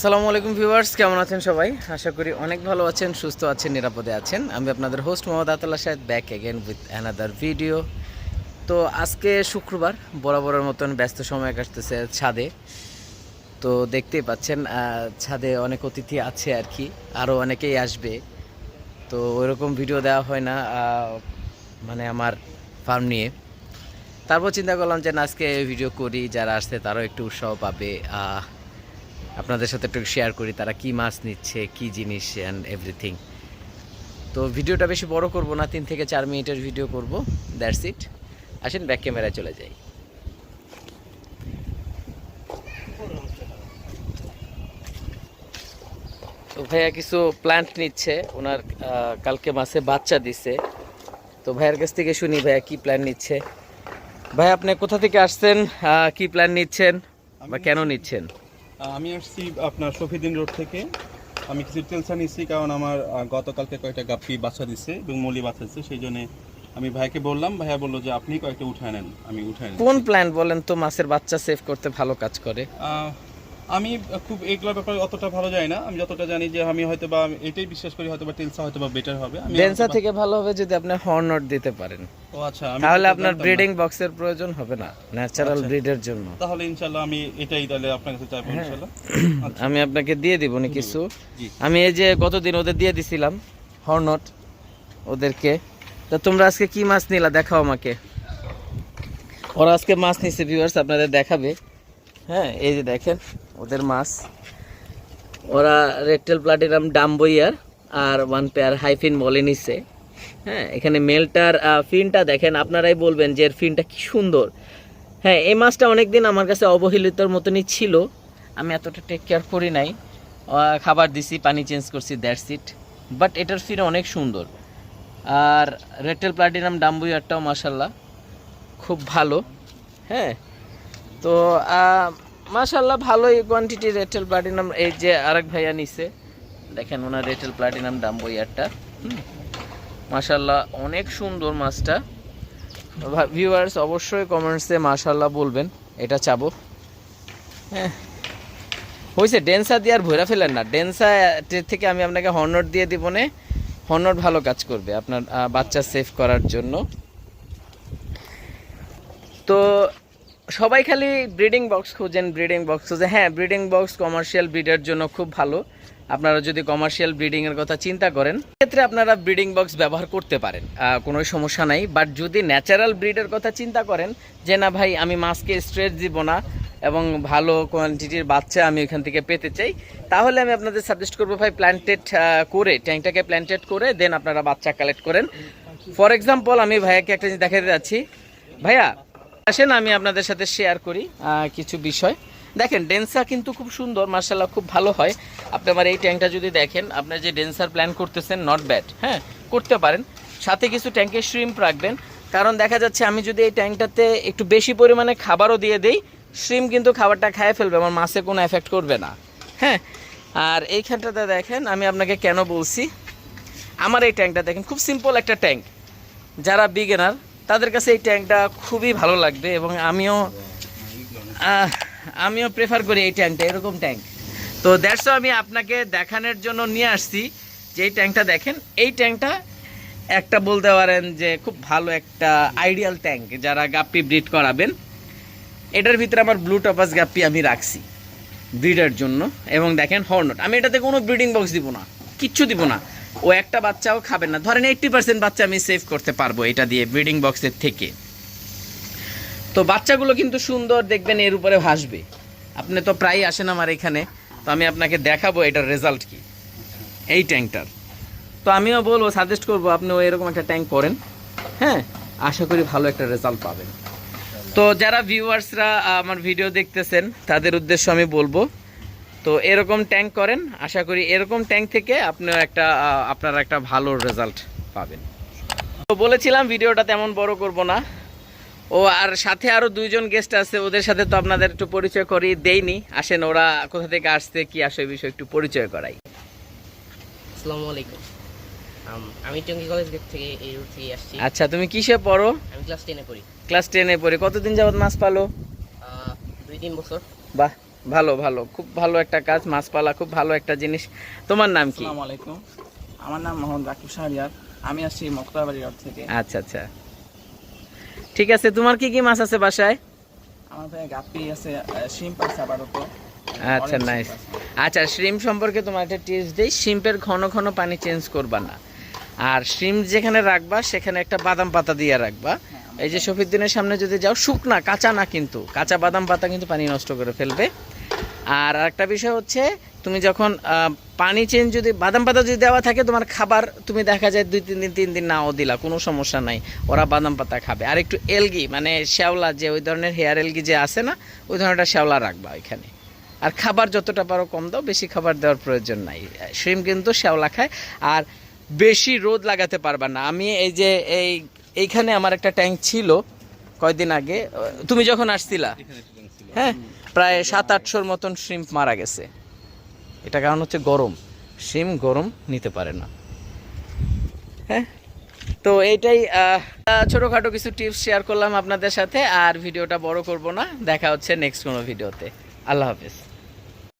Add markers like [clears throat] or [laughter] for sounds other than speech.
আসসালামু আলাইকুম ভিউয়ার্স, কেমন আছেন সবাই? আশা করি অনেক ভালো আছেন, সুস্থ আছেন, নিরাপদে আছেন। আমি আপনাদের host Mohammad Ataullah Sahed back again with another video তো আজকে শুক্রবার, বরাবরের মতন ব্যস্ত সময় কাটতেছে ছাদে। তো দেখতেই পাচ্ছেন ছাদে অনেক অতিথি আছে আর কি আরও অনেকেই আসবে। তো ওইরকম ভিডিও দেওয়া হয় না মানে আমার ফার্ম নিয়ে। তারপর চিন্তা করলাম যে আজকে ভিডিও করি, যারা আসছে তারাও একটু উৎসাহ পাবে আপনাদের সাথে একটু শেয়ার করি তারা কি মাছ নিচ্ছে কি জিনিস অ্যান্ড এভরিথিং তো ভিডিওটা বেশি বড় করব না তিন থেকে চার মিনিটের ভিডিও করব দ্যাটস ইট আসেন ব্যাক ক্যামেরায় চলে যাই। তো ভাইয়া কিছু প্ল্যান্ট নিচ্ছে ওনার কালকে মাসে বাচ্চা দিছে। তো ভাইয়ার কাছ থেকে শুনি ভাইয়া কি প্ল্যান নিচ্ছে। ভাই আপনি কোথা থেকে আসছেন কি প্ল্যান নিচ্ছেন বা কেন নিচ্ছেন? আমি আসছি আপনার শফিদিন রোড থেকে। আমি কিছু টেলসা নিচ্ছি কারণ আমার গতকালকে কয়েকটা গাপ্পি বাচ্চা দিচ্ছে এবং মলি বাচ্চা দিচ্ছে সেই জন্য আমি ভাইকে বললাম ভাইয়া বলল যে আপনি কয়েকটা উঠায় নেন আমি উঠায় নেন কোন প্ল্যান বলেন তো মাছের বাচ্চা সেভ করতে ভালো কাজ করে? আমি খুব এইগুলোর ব্যাপারে অতটা ভালো জানি না। আমি যতটা জানি যে আমি হয়তো বা আমি এটাই বিশ্বাস করি হয়তো বা টেলসা হয়তো বা বেটার হবে। আমি ডেন্সা থেকে ভালো হবে যদি আপনি হর্নট দিতে পারেন। ও আচ্ছা আমি তাহলে আপনার ব্রিডিং বক্সের প্রয়োজন হবে না ন্যাচারাল আচ্ছা। ব্রিডের জন্য। তাহলে ইনশাল্লাহ আমি এটাই তাহলে আপনার কাছে চাইব হ্যাঁ। ইনশাল্লাহ [clears throat] আচ্ছা। আমি আপনাকে দিয়ে দিব নি কিছু। আমি এই যে গতদিন ওদের দিয়ে দিছিলাম হর্নট ওদেরকে। তো তোমরা আজকে কি মাছ নিলা? দেখাও আমাকে। ওরা আজকে মাছ নিচ্ছে ভিউয়ার্স আপনাদের দেখাবে। হ্যাঁ এই যে দেখেন, ওদের মাছ। ওরা রেকটেল প্লাটিনাম ডাম্বইয়ার আর ওয়ান পেয়ার হাইফিন বলে নিচ্ছে হ্যাঁ এখানে মেলটার ফিনটা দেখেন, আপনারাই বলবেন যে এর ফিনটা কি সুন্দর। হ্যাঁ এই মাছটা অনেকদিন আমার কাছে অবহেলিতর মতনই ছিল। আমি এতটা টেক কেয়ার করি নাই। খাবার দিছি, পানি চেঞ্জ করছি দ্যাটস ইট বাট এটার ফিন অনেক সুন্দর। আর রেটেল প্লাটিনাম ডাম্বুয়ারটাও মাসাল্লাহ খুব ভালো। হ্যাঁ তো মাশাল্লাহ ভালোই কোয়ান্টিটি রেটেল প্লাটিনাম এই যে আরেক ভাইয়া নিছে। দেখেন ওনার রেটেল প্লাটিনাম ডাম্বুয়ারটা মাশাল্লাহ অনেক সুন্দর মাছটা। ভিউয়ার্স অবশ্যই কমেন্টসে মাশাল্লাহ বলবেন, এটা চাবো। হ্যাঁ হয়েছে ডেন্সা দিয়ে আর ভৈরা ফেলেন না। ডেন্সা থেকে আমি আপনাকে হর্নট দিয়ে দিব নে। হর্নট ভালো কাজ করবে আপনার বাচ্চা সেভ করার জন্য। তো সবাই খালি ব্রিডিং বক্স খোঁজেন ব্রিডিং বক্স খোঁজে হ্যাঁ ব্রিডিং বক্স কমার্শিয়াল ব্রিডের জন্য খুব ভালো। আপনারা যদি কমার্শিয়াল ব্রিডিংয়ের কথা চিন্তা করেন ক্ষেত্রে আপনারা ব্রিডিং বক্স ব্যবহার করতে পারেন কোনো সমস্যা নাই। বাট যদি ন্যাচারাল ব্রিডের কথা চিন্তা করেন, যে না ভাই, আমি মাছকে স্ট্রেস দিব না এবং ভালো কোয়ান্টিটির বাচ্চা আমি এখান থেকে পেতে চাই, তাহলে আমি আপনাদের সাজেস্ট করব ভাই প্ল্যান্টেড করে ট্যাঙ্কটাকে প্ল্যান্টেড করে দেন আপনারা বাচ্চা কালেক্ট করেন। ফর এক্সাম্পল আমি ভাইয়াকে একটা জিনিস দেখাতে যাচ্ছি। ভাইয়া আসেন, আমি আপনাদের সাথে শেয়ার করি কিছু বিষয়। দেখেন ডেন্সা কিন্তু খুব সুন্দর মার্শাল্লাহ খুব ভালো হয়। আপনি আমার এই ট্যাঙ্কটা যদি দেখেন আপনার যে ডেন্সার প্ল্যান করতেছেন নট ব্যাড হ্যাঁ করতে পারেন। সাথে কিছু ট্যাঙ্কে শ্রিম্প রাখবেন, কারণ দেখা যাচ্ছে আমি যদি এই ট্যাঙ্কটাতে একটু বেশি পরিমাণে খাবারও দিয়ে দিই শ্রিম কিন্তু খাবারটা খায় ফেলবে, আমার মাছে কোনো এফেক্ট করবে না হ্যাঁ। আর এইখানটাতে দেখেন, আমি আপনাকে কেন বলছি, আমার এই ট্যাঙ্কটা দেখেন, খুব সিম্পল একটা ট্যাঙ্ক। যারা বিগিনার তাদের কাছে এই ট্যাঙ্কটা খুবই ভালো লাগবে এবং আমিও আমিও প্রেফার করি এই ট্যাঙ্কটা, এরকম ট্যাঙ্ক। তো দ্যাটস আমি আপনাকে দেখানোর জন্য নিয়ে আসছি, যে এই ট্যাঙ্কটা দেখেন, এই ট্যাঙ্কটা একটা বলতে পারেন যে খুব ভালো একটা আইডিয়াল ট্যাঙ্ক যারা গাপ্পি ব্রিড করাবেন। এটার ভিতরে আমার ব্লু টপাস গাপ্পি আমি রাখছি ব্রিডের জন্য। এবং দেখেন হর্নট আমি এটাতে কোনো ব্রিডিং বক্স দিব না, কিচ্ছু দিব না। ও একটা বাচ্চাও খাবে না। ধরেন এইট্টি পার্সেন্ট বাচ্চা আমি সেভ করতে পারব এটা দিয়ে ব্রিডিং বক্সের থেকে। তো বাচ্চাগুলো কিন্তু সুন্দর, দেখবেন এর উপরে ভাসবে। আপনি তো প্রায় আসেন আমার এখানে, তো আমি আপনাকে দেখাবো এটার রেজাল্ট কি। এই ট্যাঙ্কটার। তো আমিও বলব সাজেস্ট করব আপনিও এরকম একটা ট্যাঙ্ক করেন। হ্যাঁ আশা করি ভালো একটা রেজাল্ট পাবেন। তো যারা ভিউয়ার্সরা আমার ভিডিও দেখতেছেন, তাদের উদ্দেশ্য আমি বলব তো এরকম ট্যাঙ্ক করেন আশা করি এরকম ট্যাঙ্ক থেকে আপনিও একটা আপনারা একটা ভালো রেজাল্ট পাবেন। তো বলেছিলাম ভিডিওটা তেমন বড় করব না। ও আর সাথে আরও দুইজন গেস্ট আছে ওদের সাথে তো আপনাদের একটু পরিচয় করি দেইনি। আসেন ওরা কোথা থেকে আসছে কি আসে এই বিষয়ে একটু পরিচয় করাই। আসসালামু আলাইকুম। আমি টঙ্গী কলেজ গেট থেকে এই রুট থেকে আসছি। আচ্ছা তুমি কিসে পড়ো? আমি ক্লাস টেনে পড়ি। ক্লাস টেনে পড়ি। কতদিন যাবত মাছ পালো? দুই তিন বছর। বাহ ভালো ভালো। খুব ভালো একটা কাজ মাছপালা খুব ভালো একটা জিনিস। তোমার নাম কি? আসসালামু আলাইকুম। আমার নাম মোহাম্মদ রাকিব শাহরিয়ার। আমি আসছি মক্তাবাড়ি রোড থেকে। আচ্ছা আচ্ছা। ঠিক আছে তোমার কি কি মাছ আছে বাসায়? আমার ভাই গাপ্পি আছে শিম্প আছে আপাতত আচ্ছা নাইস আচ্ছা শ্রিম সম্পর্কে তোমার একটা টিপস দিই। শিম্পের ঘন ঘন পানি চেঞ্জ করবা না। আর শ্রিম যেখানে রাখবা সেখানে একটা বাদাম পাতা দিয়ে রাখবা। এই যে শফিদ্দিনের সামনে যদি যাও শুকনা কাঁচা না কিন্তু। কাঁচা বাদাম পাতা কিন্তু পানি নষ্ট করে ফেলবে। আর আরেকটা বিষয় হচ্ছে তুমি যখন পানি চেঞ্জ যদি বাদাম পাতা যদি দেওয়া থাকে তোমার খাবার তুমি দেখা যায় দুই তিন দিন তিন দিন নাও দিলা কোনো সমস্যা নাই। ওরা বাদাম পাতা খাবে। আর একটু এলগি মানে শ্যাওলা যে ওই ধরনের হেয়ার এলগি যে আছে না ওই ধরনের শ্যাওলা রাখবা ওইখানে। আর খাবার যতটা পারো কম দাও বেশি খাবার দেওয়ার প্রয়োজন নাই। শ্রিম কিন্তু শ্যাওলা খায়। আর বেশি রোদ লাগাতে পারবা না। আমি এই যে এই এইখানে আমার একটা ট্যাঙ্ক ছিল কয়দিন আগে তুমি যখন আসছিলা হ্যাঁ? প্রায় সাত, আটশোর মতন শ্রিম্প মারা গেছে। এটা কারণ হচ্ছে গরম। শিম গরম নিতে পারে না। হ্যাঁ? তো এইটাই ছোটোখাটো কিছু টিপস শেয়ার করলাম আপনাদের সাথে, আর ভিডিওটা বড় করব না। দেখা হচ্ছে নেক্সট কোনো ভিডিওতে আল্লাহ হাফিজ।